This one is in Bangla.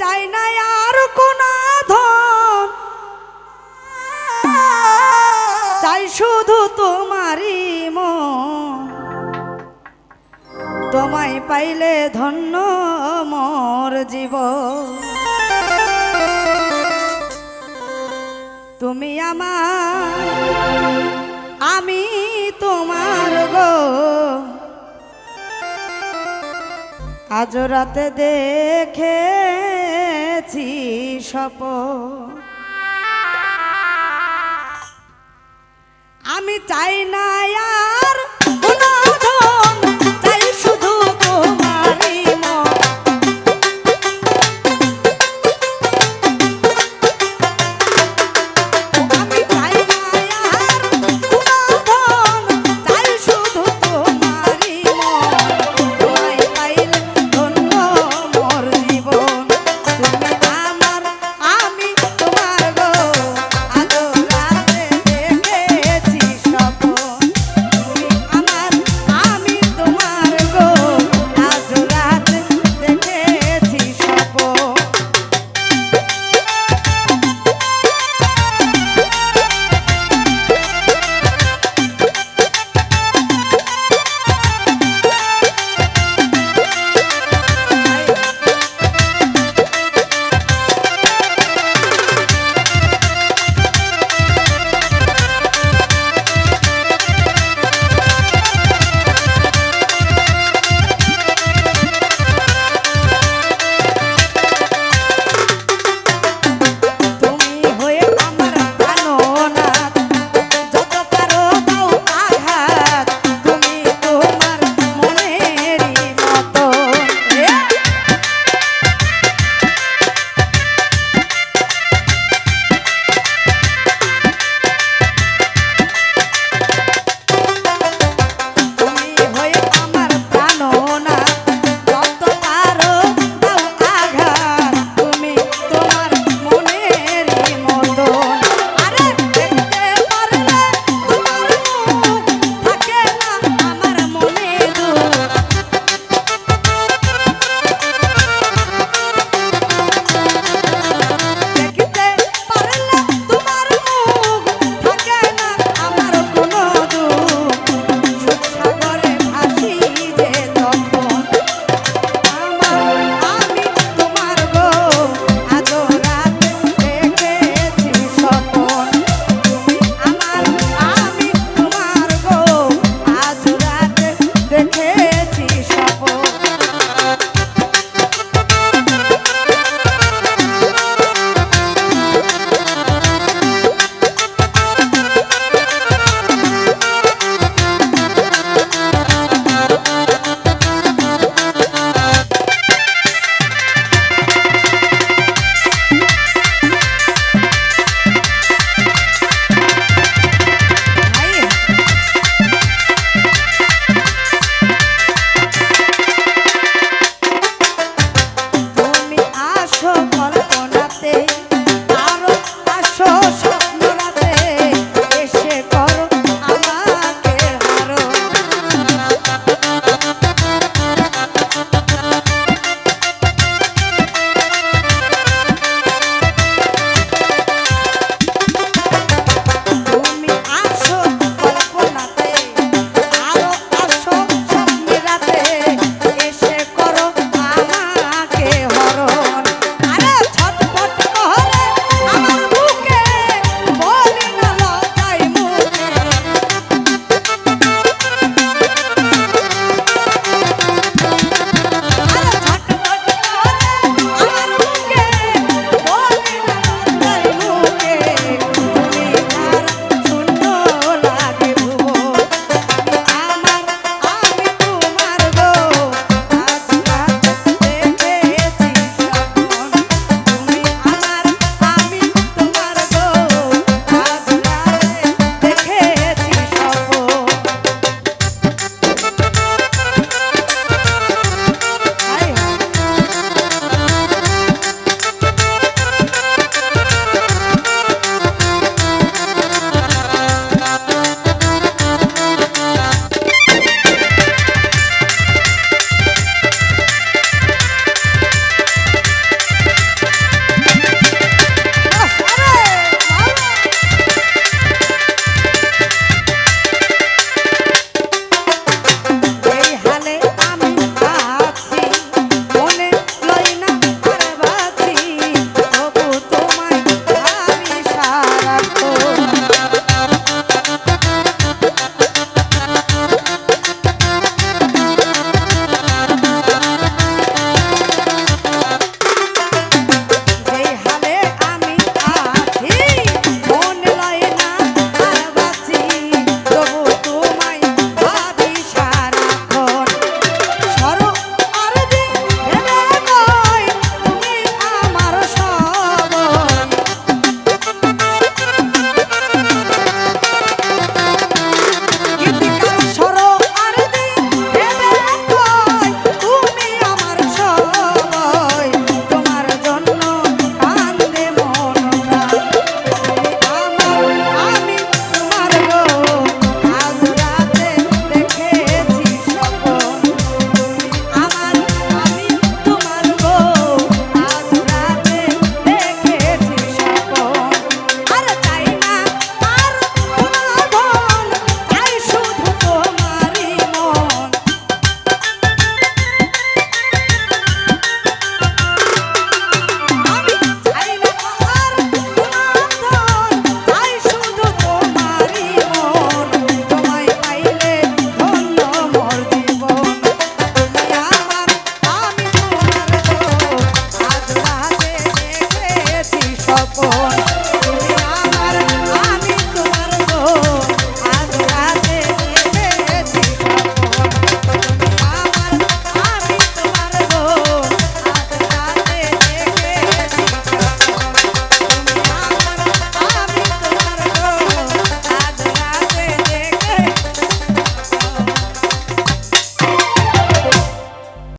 চাই না আর কোন ধন। চাই শুধু তোমারই তোমায় পাইলে ধন্য মোর জীব তুমি আমার, আমি তোমার গো। আজ রাতে দেখেছি সপ আমি চাই না